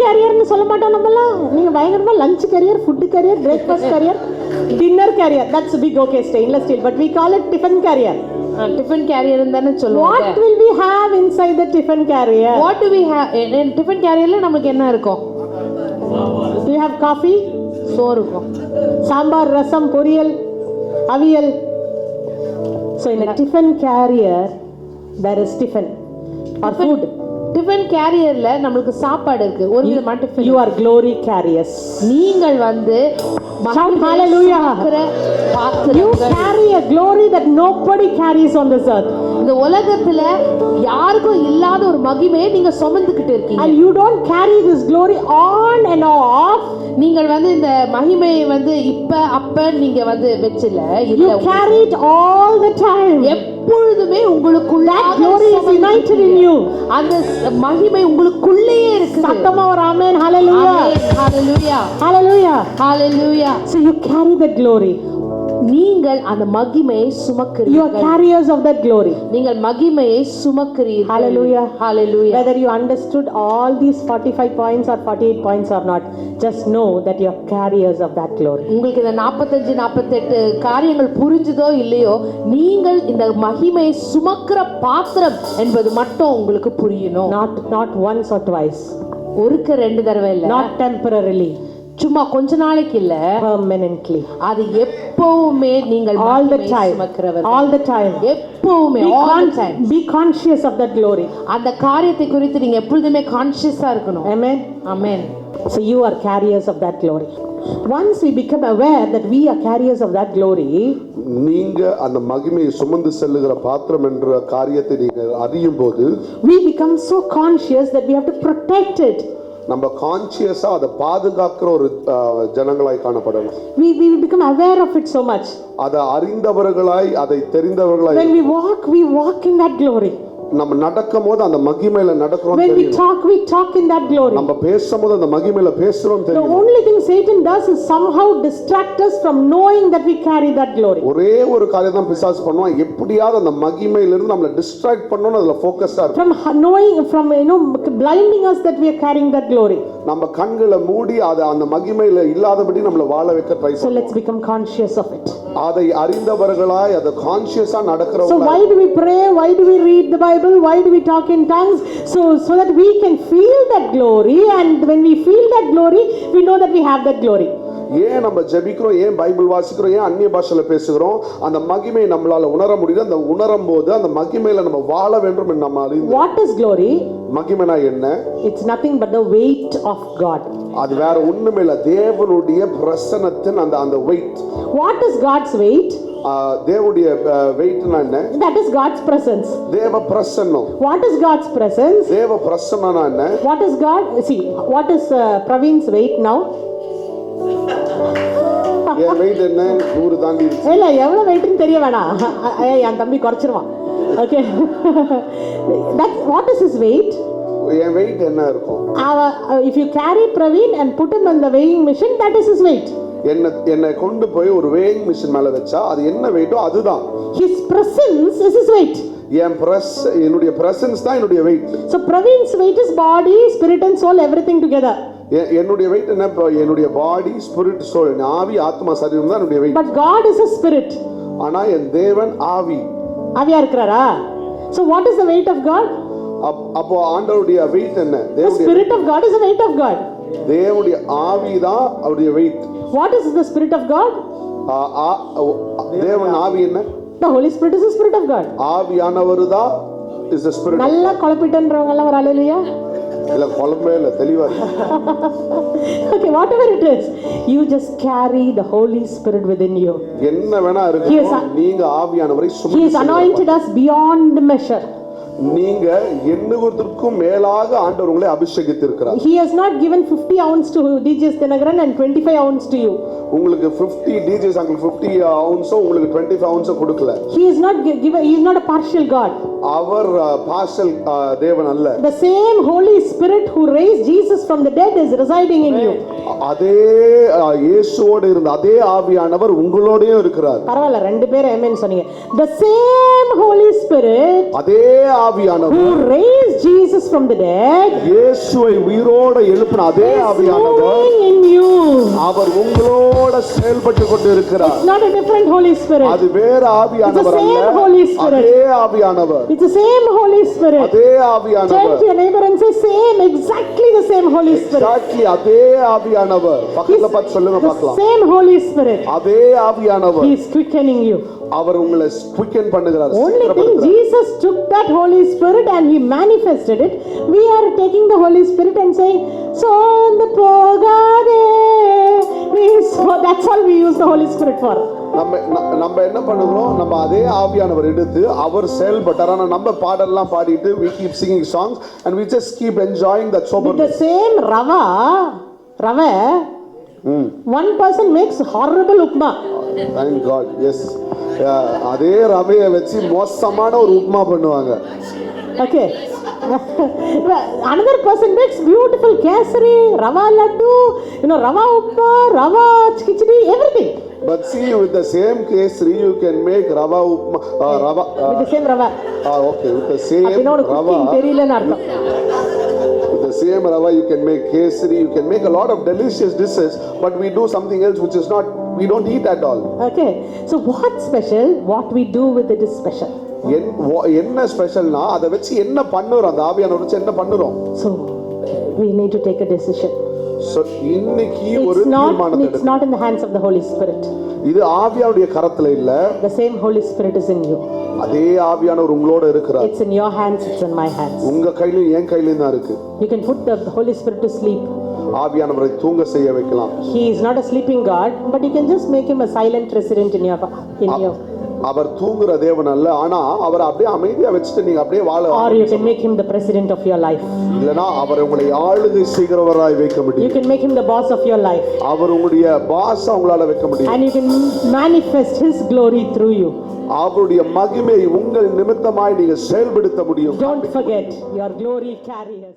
கேரியர்னு சொல்ல மாட்டோம் நம்மலாம் நீங்க பயங்கரமா lunch carrier food carrier breakfast carrier dinner carrier that's big okay stainless steel but we call it tiffin carrier tiffin carrier தானே சொல்லுவாங்க. What will we have inside the tiffin carrier what do we have tiffin கேரியர்ல நமக்கு என்ன இருக்கும்? You have coffee சோறு இருக்கும். சாம்பார் ரசம் பொரியல் அவியல். So in tiffin carrier there is tiffin or food tiffin கேரியர்ல நம்மளுக்கு சாப்பாடு இருக்கு ஒரு விதமான tiffin you are glory carriers நீங்கள் வந்து Shout hallelujah. You carry a glory that nobody carries on this earth. இந்த உலகத்துல யாருக்கும் இல்லாத ஒரு மகிமையை நீங்க சுமந்துக்கிட்டு இருக்கீங்க And you don't carry this glory on and off. நீங்கள் வந்து இந்த மகிமையை வந்து இப்ப அப்ப நீங்க வந்து வச்சில You carry it all the time. எப்பொழுதுமே உங்களுக்குள்ள glory is united in you. அந்த மகிமை உங்களுக்குள்ளேயே இருக்குது சத்தமா ஒரு. Hallelujah. Hallelujah Hallelujah. Hallelujah So you carry the glory. நீங்கள் அந்த மகிமையை You are சுமக்கிறீர்கள் carriers of that glory. நீங்கள் மகிமையை சுமக்கிறீர்கள் Hallelujah. Hallelujah Whether you understood all these 45 points or 48 points or not, just know that you are carriers of that glory. உங்களுக்கு இந்த நாற்பத்தஞ்சு நாற்பத்தெட்டு காரியங்கள் புரிஞ்சுதோ இல்லையோ நீங்கள் இந்த மகிமையை சுமக்கிற பாத்திரம் என்பது மட்டும் உங்களுக்கு புரியணும் Not, not once or twice. ஒருக்க ரெண்டு தடவை இல்ல Not temporarily. சும்மா கொஞ்ச நாளைக்கு இல்ல Permanently. அது எப்பவுமே நீங்கள் All the மகிமையை time. சுமக்கிறவர் All the time. எப்பவுமே Be, all the con- time. be conscious of that glory. அந்த காரியத்தை குறித்து நீங்க எப்பொழுதுமே கான்சியஸா இருக்கணும் Amen. Amen So you are carriers of that glory. Once we become aware that we are carriers of that glory, நீங்க அந்த மகிமையை சுமந்து செல்லுகிற பாத்திரம் என்ற காரியத்தை நீங்க அறியும் போது we become so conscious that we have to protect it. நம்ம கான்சியஸா அதை பாதுகாக்கிற ஒரு ஜனங்களாய் காணப்படணும் We, we become aware of it so much. அதை அறிந்தவர்களாய் அதை தெரிந்தவர்களாய் When we walk, we walk in that glory. நம்ம நடக்கும் போது அந்த மகிமையில நடக்கிறோம் When we talk, we talk in that glory. நம்ம பேசும்போது அந்த மகிமையில பேசுறோம் The தெரியும் only thing Satan does is somehow distract us from knowing that we carry that glory. ஒரே ஒரு காரியம் தான் பிசாசு பண்ணுவான் எப்படியாவது அந்த மகிமையிலிருந்து நம்மளை டிஸ்ட்ராக்ட் பண்ணணும்னு அதுல ஃபோக்கஸா இருக்கும் From knowing, from you know, blinding us that we are carrying that glory. நம்ம கண்களை மூடி அதை அந்த மகிமையில இல்லாதபடி நம்மளை வாழ வைக்க try So let's become conscious of it. அதை அறிந்தவர்களாய் அதை கான்சியஸா So நடக்கிறவர்களாய் why do we pray? Why do we read the Bible? Why do we talk in tongues? So so that we can feel that glory, and when we feel that glory, we know that we have that glory. ஏன் நம்ம ஜெபிக்கிறோம் ஏன் Bible வாசிக்கிறோம் ஏன் அந்நிய பாஷையில பேசுகிறோம் அந்த மகிமை நம்மளால உணர முடியுது அந்த உணரும் போது அந்த மகிமையில நம்ம வாழ வேண்டும் நம்ம அறிந்து What is glory? மகிமைனா என்ன It's nothing but the weight of God. அது வேற ஒண்ணுமே இல்ல தேவனுடைய பிரசனத்தின் அந்த அந்த wait What is God's weight? தேவனுடைய வெயிட்னா என்ன That is God's presence. தேவ பிரசன்னம் What is God's presence? தேவ பிரசன்னா என்ன is God? See, what is uh, Praveen's weight now? என் வெயிட் என்ன நூறு தாண்டி. இல்ல எவ்வளவு வெயிட்னு தெரிய வேணாம் என் தம்பி குறைச்சிருவான் okay that what is his weight என் வெயிட் என்ன இருக்கும் uh, you carry Praveen and put him on the weighing machine, that is his weight. என்ன என்னை கொண்டு போய் ஒரு வேயிங் மிஷின் மேல வச்சா அது என்ன வெயிட்டோ அதுதான் His presence is his weight. என் பிரஸ் என்னுடைய பிரசன்ஸ் தான் என்னுடைய weight So Praveen's weight is body, spirit, and soul, everything together. என்னுடைய வெயிட் என்ன? என்னுடைய பாடி ஸ்பிரிட் சோல் ஆவி ஆத்மா சரீரம் தான் என்னுடைய weight But God is a spirit. ஆனா என் தேவன் ஆவி. ஆவியா இருக்கிறாரா? So what is the weight of God? அப்- அப்போ ஆண்டவருடைய வெயிட் என்ன? The தேவனுடைய spirit of God is the weight of God. தேவனுடைய ஆவி தான் அவருடைய weight What is the spirit of God? தேவன் ஆவி என்ன? The Holy Spirit is the spirit of God. ஆவியானவர் தான் இஸ் த ஸ்பிரிட் நல்லா குழப்பிட்டன்றவங்க எல்லாம் ஒரு அலையிலையா இல்ல குழம்பே இல்ல தெளிவா இருக்கு. Okay, whatever it is, you just carry the Holy Spirit within you. என்ன வேணா He is இருக்கு a- நீங்க ஆவியானவரை He சுமந்து has செல்லுங்க. anointed us beyond measure. நீங்க எண்ணுவதற்கும் மேலாக ஆண்டவர் உங்களை அபிஷேகித்திருக்கிறார் He has not given 50 ounce to DJs Dinagaran and 25 ounce to you. உங்களுக்கு 50 டிஜேஸ் உங்களுக்கு 50 அவுன்ஸும் உங்களுக்கு 25 அவுன்ஸும் கொடுக்கல He is not gi- given. He is not a partial God. அவர் பார்சல் தேவன் அல்ல The same Holy Spirit who raised Jesus from the dead is residing in you. அதே இயேசுவோடு இருந்த அதே ஆவியானவர் உங்களோடயும் இருக்கிறார் பரவாயில்ல ரெண்டு பேரும் ஏமேன்னு சொன்னீங்க the same same Holy Spirit அதே ஆவியானவர் who raised Jesus from the dead இயேசுவை உயிரோட எழுப்பின அதே is ஆவியானவர் moving in you. அவர் உங்களோட செயல்பட்டு கொண்டு இருக்கிறார் It's not a different Holy Spirit. அது வேற ஆவியானவர் It's the அல்ல same Holy Spirit. அதே ஆவியானவர் It's the same Holy Spirit. அதே Turn ஆவியானவர் to your neighbor and say, same, exactly the same Holy Spirit. Exactly அதே ஆவியானவர் பக்கத்துல பார்த்து சொல்லுங்க The பார்க்கலாம் same Holy Spirit. அதே ஆவியானவர் He is quickening you. அவர் உங்களை குவிக்கன் பண்ணுகிறார் Only thing. Jesus took that Holy Spirit and He manifested it. We are taking the Holy Spirit and saying, pogade. So that's all we use the Holy Spirit for. நம்ம நம்ம என்ன பண்ணுகிறோம் நம்ம அதே ஆவியானவர் எடுத்து அவர் செயல்பட்டார் ஆனா நம்ம பாடல்லாம் பாடிட்டு we keep singing songs and we just keep enjoying that sober the same rava, rava, person makes horrible upma. thank god yes Yeah, அதே ரவையை வச்சு மோசமான ஒரு உப்புமா பண்ணுவாங்க Okay. Another person makes beautiful kesari, rava laddu, you know, rava upma, rava khichdi, everything. but see with the same kesari you can make rava upma uh, rava uh, With the same rava. ah, okay with the same rava தெரியலன்னு அர்த்தம் same rava you can make kesari you can make a lot of delicious dishes but we do something else which is not we don't eat at all Okay, so what's special? What we do with it is special. என்- வா- என்ன ஸ்பெஷல்னா அதை வச்சு என்ன பண்ணுறோம் அந்த ஆவியானவர் வச்சு என்ன பண்ணுறோம் So we need to take a decision. இன்னைக்கு ஒரு தீர்மானத்தை எடுக்கணும் not in the hands of the Holy Spirit. இது ஆவியாவுடைய கரத்துல இல்ல The same Holy Spirit is in you. அதே ஆவியானவர் உங்களோட இருக்கிறார் It's in your hands, it's in my hands. உங்க கையிலும் என் கையிலும் தான் இருக்கு You can put the Holy Spirit to sleep. ஆவியானவரை தூங்க செய்ய வைக்கலாம் He is not a sleeping God, but you can just make him a silent resident in your in your அவர் தூங்குற தேவன் அல்ல ஆனா அவரை அப்படியே அமைதியா வச்சுட்டு நீங்க அப்படியே வாழ or you can make him the president of your life. இல்லனா அவர் உங்களை ஆளுகை செய்கிறவராய் வைக்க You முடியும் can make him the boss of your life. அவர் உங்களுடைய பாச உங்களால வைக்க முடியும் And you can manifest his glory through you. அவருடைய மகிமை உங்கள் நிமித்தமாய் நீங்க செயல்படுத்த முடியும் Don't forget your glory carriers.